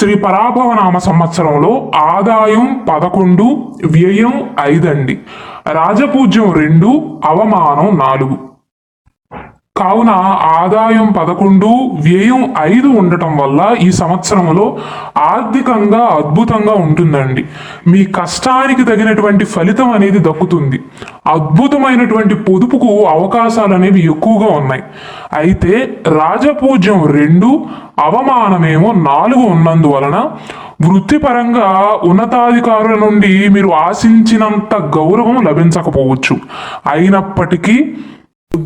శ్రీ పరాభవనామ సంవత్సరంలో ఆదాయం పదకొండు వ్యయం ఐదండి. రాజపూజ్యం రెండు అవమానం నాలుగు. కావున ఆదాయం పదకొండు వ్యయం ఐదు ఉండటం వల్ల ఈ సంవత్సరంలో ఆర్థికంగా అద్భుతంగా ఉంటుందండి. మీ కష్టానికి తగినటువంటి ఫలితం అనేది దక్కుతుంది. అద్భుతమైనటువంటి పొదుపుకు అవకాశాలు అనేవి ఎక్కువగా ఉన్నాయి. అయితే రాజపూజ్యం రెండు అవమానమేమో నాలుగు ఉన్నందువలన వృత్తిపరంగా ఉన్నతాధికారుల నుండి మీరు ఆశించినంత గౌరవం లభించకపోవచ్చు. అయినప్పటికీ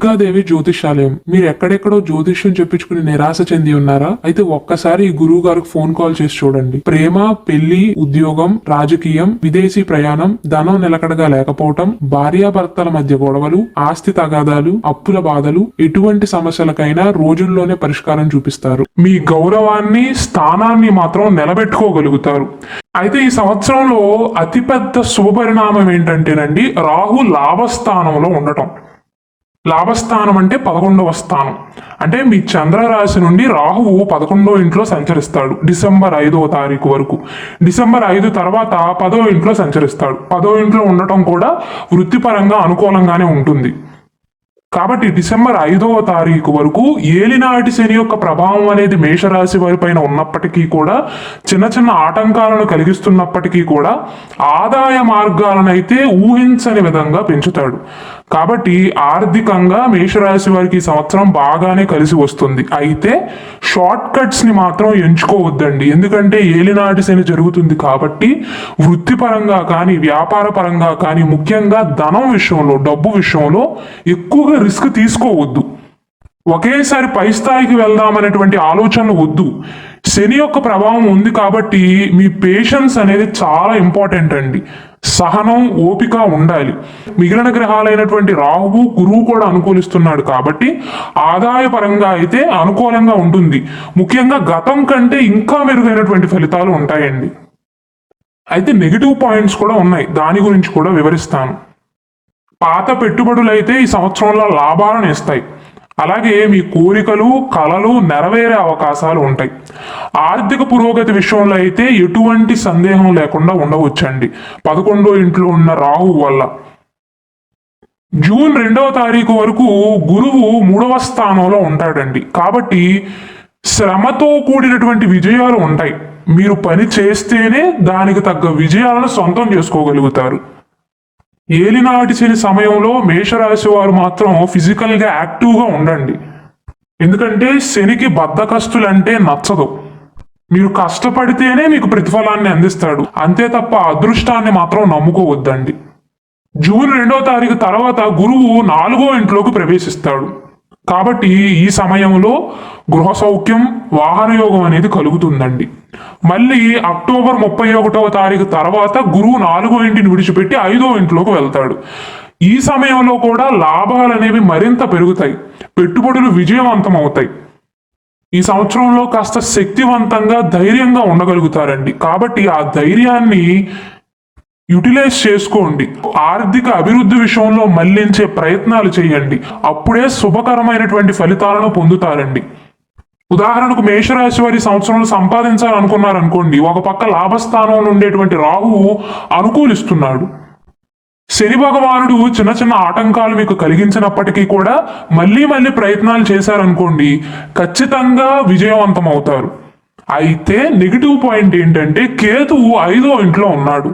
దుర్గాదేవి జ్యోతిషాలయం. మీరు ఎక్కడెక్కడో జ్యోతిష్యం చెప్పించుకుని నిరాశ చెంది ఉన్నారా? అయితే ఒక్కసారి ఈ గురువు గారికి ఫోన్ కాల్ చేసి చూడండి. ప్రేమ పెళ్ళి ఉద్యోగం రాజకీయం విదేశీ ప్రయాణం ధనం నిలకడగా లేకపోవటం భార్యాభర్తల మధ్య గొడవలు ఆస్తి తగాదాలు అప్పుల బాధలు ఎటువంటి సమస్యలకైనా రోజుల్లోనే పరిష్కారం చూపిస్తారు. మీ గౌరవాన్ని స్థానాన్ని మాత్రం నిలబెట్టుకోగలుగుతారు. అయితే ఈ సంవత్సరంలో అతిపెద్ద శుభపరిణామం ఏంటంటేనండి రాహు లాభస్థానంలో ఉండటం. లాభస్థానం అంటే పదకొండవ స్థానం. అంటే మీ చంద్రరాశి నుండి రాహువు పదకొండో ఇంట్లో సంచరిస్తాడు. డిసెంబర్ ఐదవ తారీఖు వరకు. డిసెంబర్ ఐదు తర్వాత పదో ఇంట్లో సంచరిస్తాడు. పదో ఇంట్లో ఉండటం కూడా వృత్తిపరంగా అనుకూలంగానే ఉంటుంది. కాబట్టి డిసెంబర్ ఐదవ తారీఖు వరకు ఏలినాటి శని యొక్క ప్రభావం అనేది మేషరాశి వారిపైన ఉన్నప్పటికీ కూడా చిన్న చిన్న ఆటంకాలను కలిగిస్తున్నప్పటికీ కూడా ఆదాయ మార్గాలను అయితే ఊహించని విధంగా పెంచుతాడు. కాబట్టి ఆర్థికంగా మేషరాశి వారికి సంవత్సరం బాగానే కలిసి వస్తుంది. అయితే షార్ట్ కట్స్ని మాత్రం ఎంచుకోవద్దండి. ఎందుకంటే ఏలినాటి శని జరుగుతుంది కాబట్టి వృత్తిపరంగా కానీ వ్యాపార పరంగా కానీ ముఖ్యంగా ధనం విషయంలో డబ్బు విషయంలో ఎక్కువగా రిస్క్ తీసుకోవద్దు. ఒకేసారి పై స్థాయికి వెళ్దామనేటువంటి ఆలోచనలు వద్దు. శని యొక్క ప్రభావం ఉంది కాబట్టి మీ పేషెన్స్ అనేది చాలా ఇంపార్టెంట్ అండి. సహనం ఓపిక ఉండాలి. మిగిలిన గ్రహాలైనటువంటి రాహువు గురువు కూడా అనుకూలిస్తున్నాడు కాబట్టి ఆదాయ పరంగా అయితే అనుకూలంగా ఉంటుంది. ముఖ్యంగా గతం కంటే ఇంకా మెరుగైనటువంటి ఫలితాలు ఉంటాయండి. అయితే నెగిటివ్ పాయింట్స్ కూడా ఉన్నాయి. దాని గురించి కూడా వివరిస్తాను. పాత పెట్టుబడులు అయితే ఈ సంవత్సరంలో లాభాలను ఇస్తాయి. అలాగే మీ కోరికలు కళలు నెరవేరే అవకాశాలు ఉంటాయి. ఆర్థిక పురోగతి విషయంలో అయితే ఎటువంటి సందేహం లేకుండా ఉండవచ్చండి. పదకొండో ఇంట్లో ఉన్న రాహు వల్ల. జూన్ రెండవ తారీఖు వరకు గురువు మూడవ స్థానంలో ఉంటాడండి. కాబట్టి శ్రమతో కూడినటువంటి విజయాలు ఉంటాయి. మీరు పని చేస్తేనే దానికి తగ్గ విజయాలను సొంతం చేసుకోగలుగుతారు. ఏలినాటి శని సమయంలో మేషరాశి వారు మాత్రం ఫిజికల్గా యాక్టివ్గా ఉండండి. ఎందుకంటే శనికి బద్ధకస్తులంటే నచ్చదు. మీరు కష్టపడితేనే మీకు ప్రతిఫలాన్ని అందిస్తాడు. అంతే తప్ప అదృష్టాన్ని మాత్రం నమ్ముకోవద్దండి. జూన్ రెండో తారీఖు తర్వాత గురువు నాలుగో ఇంట్లోకి ప్రవేశిస్తాడు. కాబట్టి ఈ సమయంలో గృహ సౌఖ్యం వాహన యోగం అనేది కలుగుతుందండి. మళ్ళీ అక్టోబర్ ముప్పై ఒకటవ తారీఖు తర్వాత గురువు నాలుగో ఇంటిని విడిచిపెట్టి ఐదో ఇంట్లోకి వెళ్తాడు. ఈ సమయంలో కూడా లాభాలు అనేవి మరింత పెరుగుతాయి. పెట్టుబడులు విజయవంతం అవుతాయి ఈ సంవత్సరంలో కాస్త శక్తివంతంగా ధైర్యంగా ఉండగలుగుతారండి. కాబట్టి ఆ ధైర్యాన్ని యూటిలైజ్ చేసుకోండి. ఆర్థిక అభివృద్ధి విషయంలో మళ్ళించే ప్రయత్నాలు చేయండి. అప్పుడే శుభకరమైనటువంటి ఫలితాలను పొందుతారండి. ఉదాహరణకు మేషరాశి వారి సంవత్సరంలో సంపాదించాలనుకున్నారనుకోండి ఒక పక్క లాభస్థానంలో ఉండేటువంటి రాహువు అనుకూలిస్తున్నాడు. శని భగవానుడు చిన్న చిన్న ఆటంకాలు మీకు కలిగించినప్పటికీ కూడా మళ్ళీ మళ్ళీ ప్రయత్నాలు చేశారనుకోండి ఖచ్చితంగా విజయవంతం అవుతారు అయితే నెగిటివ్ పాయింట్ ఏంటంటే కేతువు ఐదో ఇంట్లో ఉన్నాడు.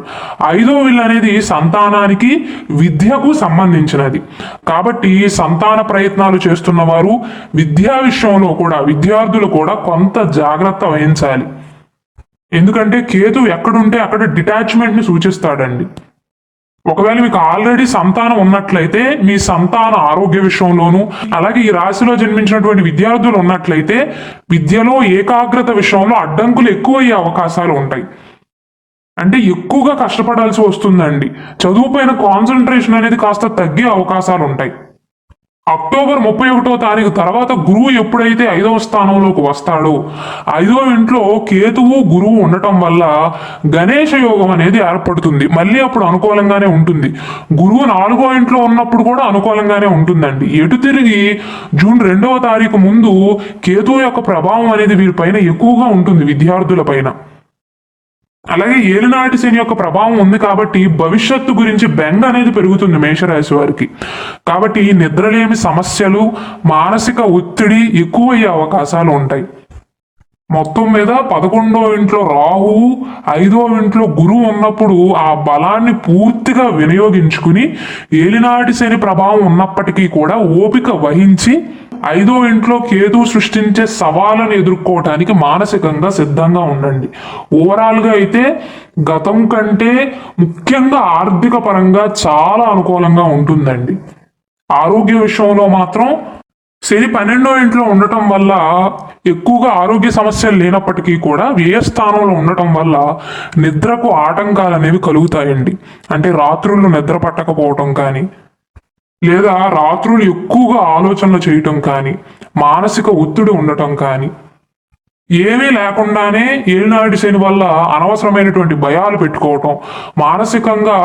ఐదో ఇల్లు అనేది సంతానానికి విద్యకు సంబంధించినది. కాబట్టి సంతాన ప్రయత్నాలు చేస్తున్న వారు విద్యా విషయంలో కూడా విద్యార్థులు కూడా కొంత జాగ్రత్త వహించాలి. ఎందుకంటే కేతు ఎక్కడుంటే అక్కడ డిటాచ్మెంట్ని సూచిస్తాడండి. ఒకవేళ మీకు ఆల్రెడీ సంతానం ఉన్నట్లయితే మీ సంతాన ఆరోగ్య విషయంలోనూ అలాగే ఈ రాశిలో జన్మించినటువంటి విద్యార్థులు ఉన్నట్లయితే విద్యలో ఏకాగ్రత విషయంలో అడ్డంకులు ఎక్కువయ్యే అవకాశాలు ఉంటాయి. అంటే ఎక్కువగా కష్టపడాల్సి వస్తుందండి. చదువుపైన కాన్సన్ట్రేషన్ అనేది కాస్త తగ్గే అవకాశాలు ఉంటాయి. అక్టోబర్ ముప్పై ఒకటో తారీఖు తర్వాత గురువు ఎప్పుడైతే ఐదవ స్థానంలోకి వస్తాడో ఐదవ ఇంట్లో కేతువు గురువు ఉండటం వల్ల గణేష యోగం అనేది ఏర్పడుతుంది. మళ్ళీ అప్పుడు అనుకూలంగానే ఉంటుంది. గురువు నాలుగో ఇంట్లో ఉన్నప్పుడు కూడా అనుకూలంగానే ఉంటుందండి. ఎటు తిరిగి జూన్ రెండవ తారీఖు ముందు కేతువు యొక్క ప్రభావం అనేది వీరిపైన ఎక్కువగా ఉంటుంది విద్యార్థుల పైన. అలాగే ఏలినాటి శని యొక్క ప్రభావం ఉంది కాబట్టి భవిష్యత్తు గురించి బెంగ అనేది పెరుగుతుంది మేషరాశి వారికి. కాబట్టి నిద్రలేమి సమస్యలు మానసిక ఒత్తిడి ఎక్కువయ్యే అవకాశాలు ఉంటాయి. మొత్తం మీద పదకొండో ఇంట్లో రాహువు ఐదో ఇంట్లో గురువు ఉన్నప్పుడు ఆ బలాన్ని పూర్తిగా వినియోగించుకుని ఏలినాటి శని ప్రభావం ఉన్నప్పటికీ కూడా ఓపిక వహించి ఐదో ఇంట్లో కేతు సృష్టించే సవాళ్ళను ఎదుర్కోవటానికి మానసికంగా సిద్ధంగా ఉండండి. ఓవరాల్గా అయితే గతం కంటే ముఖ్యంగా ఆర్థిక పరంగా చాలా అనుకూలంగా ఉంటుందండి. ఆరోగ్య విషయంలో మాత్రం శని పన్నెండో ఇంట్లో ఉండటం వల్ల ఎక్కువగా ఆరోగ్య సమస్యలు లేనప్పటికీ కూడా వ్యయ స్థానంలో ఉండటం వల్ల నిద్రకు ఆటంకాలు అనేవి కలుగుతాయండి. అంటే రాత్రులు నిద్ర పట్టకపోవటం కానీ లేదా రాత్రులు ఎక్కువగా ఆలోచనలు చేయటం కానీ మానసిక ఒత్తిడి ఉండటం కానీ ఏమీ లేకుండానే ఏలినాటి శని వల్ల అనవసరమైనటువంటి భయాలు పెట్టుకోవటం మానసికంగా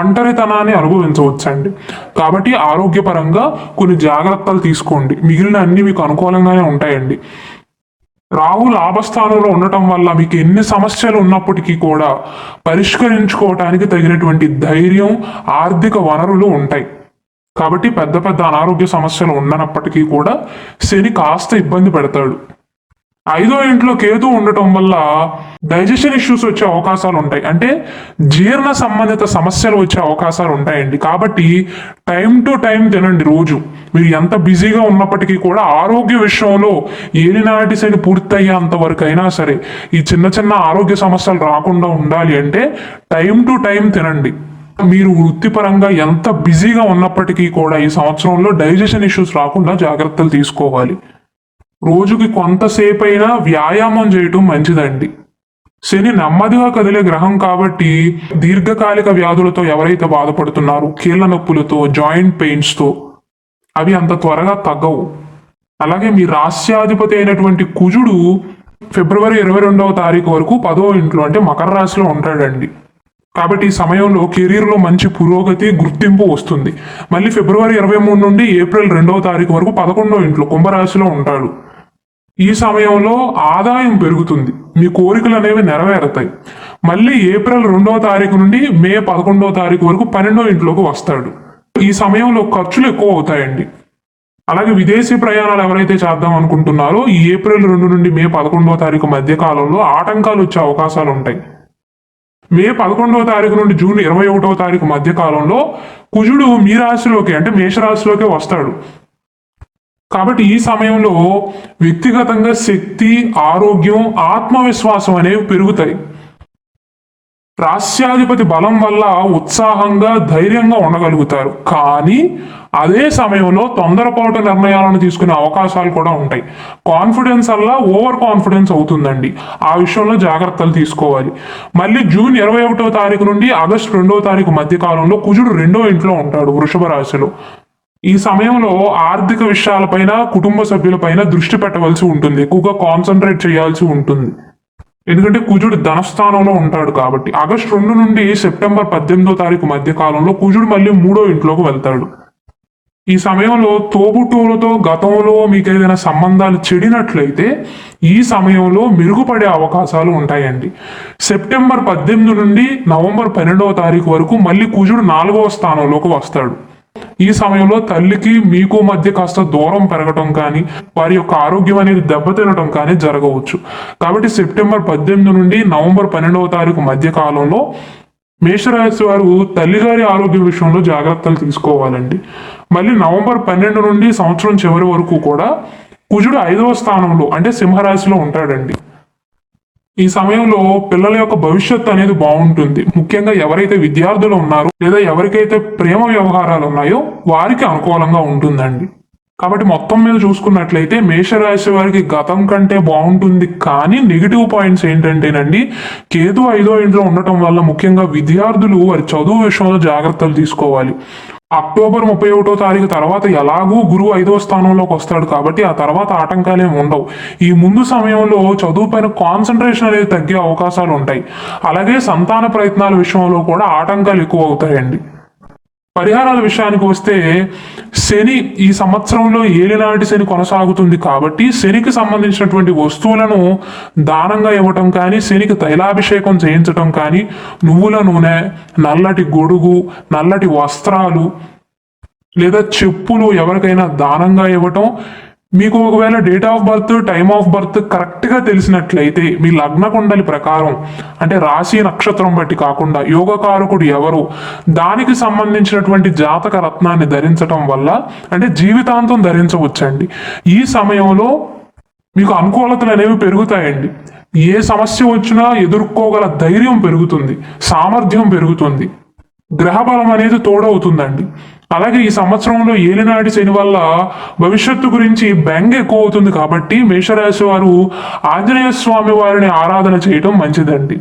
ఒంటరితనాన్ని అనుభవించవచ్చండి. కాబట్టి ఆరోగ్యపరంగా కొన్ని జాగ్రత్తలు తీసుకోండి. మిగిలిన అన్ని మీకు అనుకూలంగానే ఉంటాయండి. రాహు లాభస్థానంలో ఉండటం వల్ల మీకు ఎన్ని సమస్యలు ఉన్నప్పటికీ కూడా పరిష్కరించుకోవటానికి తగినటువంటి ధైర్యం ఆర్థిక వనరులు ఉంటాయి. కాబట్టి పెద్ద పెద్ద అనారోగ్య సమస్యలు ఉండనప్పటికీ కూడా శని కాస్త ఇబ్బంది పెడతాడు. ఐదో ఇంట్లో కేతు ఉండటం వల్ల డైజెషన్ ఇష్యూస్ వచ్చే అవకాశాలు ఉంటాయి. అంటే జీర్ణ సంబంధిత సమస్యలు వచ్చే అవకాశాలు ఉంటాయండి. కాబట్టి టైం టు టైం తినండి రోజు. మీరు ఎంత బిజీగా ఉన్నప్పటికీ కూడా ఆరోగ్య విషయంలో ఏలినాటి శని పూర్తయ్యేంత వరకు అయినా సరే ఈ చిన్న చిన్న ఆరోగ్య సమస్యలు రాకుండా ఉండాలి అంటే టైం టు టైం తినండి. మీరు వృత్తిపరంగా ఎంత బిజీగా ఉన్నప్పటికీ కూడా ఈ సంవత్సరంలో డైజెషన్ ఇష్యూస్ రాకుండా జాగ్రత్తలు తీసుకోవాలి. రోజుకి కొంతసేపు అయినా వ్యాయామం చేయటం మంచిదండి. శని నెమ్మదిగా కదిలే గ్రహం కాబట్టి దీర్ఘకాలిక వ్యాధులతో ఎవరైతే బాధపడుతున్నారో కీళ్ళ నొప్పులతో జాయింట్ పెయిన్స్తో అవి అంత త్వరగా తగ్గవు. అలాగే మీ రాస్యాధిపతి అయినటువంటి కుజుడు ఫిబ్రవరి ఇరవై రెండవ తారీఖు వరకు పదో ఇంట్లో అంటే మకర రాశిలో ఉంటాడండి. కాబట్టి ఈ సమయంలో కెరీర్లో మంచి పురోగతి గుర్తింపు వస్తుంది. మళ్ళీ ఫిబ్రవరి ఇరవై మూడు నుండి ఏప్రిల్ రెండవ తారీఖు వరకు పదకొండో ఇంట్లో కుంభరాశిలో ఉంటాడు. ఈ సమయంలో ఆదాయం పెరుగుతుంది. మీ కోరికలు అనేవి నెరవేరుతాయి. మళ్ళీ ఏప్రిల్ రెండవ తారీఖు నుండి మే పదకొండవ తారీఖు వరకు పన్నెండో ఇంట్లోకి వస్తాడు. ఈ సమయంలో ఖర్చులు ఎక్కువ అవుతాయండి. అలాగే విదేశీ ప్రయాణాలు ఎవరైతే చేద్దాం అనుకుంటున్నారో ఈ ఏప్రిల్ రెండు నుండి మే పదకొండవ తారీఖు మధ్య కాలంలో ఆటంకాలు వచ్చే అవకాశాలు ఉంటాయి. మే పదకొండవ తారీఖు నుండి జూన్ ఇరవై ఒకటవ తారీఖు మధ్య కాలంలో కుజుడు మీ రాశిలోకి అంటే మేషరాశిలోకి వస్తాడు. కాబట్టి ఈ సమయంలో వ్యక్తిగతంగా శక్తి ఆరోగ్యం ఆత్మవిశ్వాసం అనేవి పెరుగుతాయి. రాష్ట్రాధిపతి బలం వల్ల ఉత్సాహంగా ధైర్యంగా ఉండగలుగుతారు. కానీ అదే సమయంలో తొందరపాటు నిర్ణయాలను తీసుకునే అవకాశాలు కూడా ఉంటాయి. కాన్ఫిడెన్స్ వల్ల ఓవర్ కాన్ఫిడెన్స్ అవుతుందండి. ఆ విషయంలో జాగ్రత్తలు తీసుకోవాలి. మళ్ళీ జూన్ ఇరవై ఒకటో తారీఖు నుండి ఆగస్టు రెండవ తారీఖు మధ్య కాలంలో కుజుడు రెండో ఇంట్లో ఉంటాడు వృషభ రాశిలో. ఈ సమయంలో ఆర్థిక విషయాలపైన కుటుంబ సభ్యులపైన దృష్టి పెట్టవలసి ఉంటుంది. ఎక్కువగా కాన్సన్ట్రేట్ చేయాల్సి ఉంటుంది. ఎందుకంటే కుజుడు ధనస్థానంలో ఉంటాడు కాబట్టి. ఆగస్టు రెండు నుండి సెప్టెంబర్ పద్దెనిమిదో తారీఖు మధ్య కాలంలో కుజుడు మళ్ళీ మూడో ఇంట్లోకి వెళ్తాడు. ఈ సమయంలో తోబుట్టువులతో గతంలో మీకు ఏదైనా సంబంధాలు చెడినట్లయితే ఈ సమయంలో మెరుగుపడే అవకాశాలు ఉంటాయండి. సెప్టెంబర్ పద్దెనిమిది నుండి నవంబర్ పన్నెండవ తారీఖు వరకు మళ్ళీ కుజుడు నాలుగవ స్థానంలోకి వస్తాడు. ఈ సమయంలో తల్లికి మీకు మధ్య కాస్త దూరం పెరగటం కానీ వారి యొక్క ఆరోగ్యం అనేది దెబ్బతినటం కానీ జరగవచ్చు. కాబట్టి సెప్టెంబర్ పద్దెనిమిది నుండి నవంబర్ పన్నెండవ తారీఖు మధ్య కాలంలో మేషరాశి వారు తల్లిగారి ఆరోగ్య విషయంలో జాగ్రత్తలు తీసుకోవాలండి. మళ్ళీ నవంబర్ పన్నెండు నుండి సంవత్సరం చివరి వరకు కూడా కుజుడు ఐదవ స్థానంలో అంటే సింహరాశిలో ఉంటాడండి. ఈ సమయంలో పిల్లల యొక్క భవిష్యత్తు అనేది బాగుంటుంది. ముఖ్యంగా ఎవరైతే విద్యార్థులు ఉన్నారో లేదా ఎవరికైతే ప్రేమ వ్యవహారాలు ఉన్నాయో వారికి అనుకూలంగా ఉంటుందండి. కాబట్టి మొత్తం మీద చూసుకున్నట్లయితే మేషరాశి వారికి గతం కంటే బాగుంటుంది. కానీ నెగిటివ్ పాయింట్స్ ఏంటంటేనండి కేతు ఐదో ఇంట్లో ఉండటం వల్ల ముఖ్యంగా విద్యార్థులు వారి చదువు విషయంలో జాగ్రత్తలు తీసుకోవాలి. అక్టోబర్ ముప్పై ఒకటో తారీఖు తర్వాత ఎలాగూ గురువు ఐదో స్థానంలోకి వస్తాడు కాబట్టి ఆ తర్వాత ఆటంకాలు ఏమి ఉండవు. ఈ ముందు సమయంలో చదువు పైన కాన్సన్ట్రేషన్ అనేది తగ్గే అవకాశాలు ఉంటాయి అలాగే సంతాన ప్రయత్నాల విషయంలో కూడా ఆటంకాలు ఎక్కువ అవుతాయండి పరిహారాల విషయానికి వస్తే శని ఈ సంవత్సరంలో ఏలినాటి శని కొనసాగుతుంది కాబట్టి శనికి సంబంధించినటువంటి వస్తువులను దానంగా ఇవ్వటం కానీ శనికి తైలాభిషేకం చేయించటం కానీ నువ్వుల నూనె నల్లటి గొడుగు నల్లటి వస్త్రాలు లేదా చెప్పులు ఎవరికైనా దానంగా ఇవ్వటం మీకు ఒకవేళ date of birth time of birth కరెక్ట్గా తెలిసినట్లయితే మీ లగ్న కుండలి ప్రకారం అంటే రాశి నక్షత్రం బట్టి కాకుండా యోగకారకుడు ఎవరు దానికి సంబంధించినటువంటి జాతక రత్నాన్ని ధరించటం వల్ల అంటే జీవితాంతం ధరించవచ్చండి. ఈ సమయంలో మీకు అనుకూలతలు అనేవి పెరుగుతాయండి. ఏ సమస్య వచ్చినా ఎదుర్కోగల ధైర్యం పెరుగుతుంది సామర్థ్యం పెరుగుతుంది గ్రహబలం అనేది తోడవుతుందండి. అలాగే ఈ సంవత్సరంలో ఏలినాటి శని వల్ల భవిష్యత్తు గురించి బెంగ ఎక్కువ అవుతుంది కాబట్టి మేషరాశి వారు ఆంజనేయ స్వామి వారిని ఆరాధన చేయటం మంచిదండి.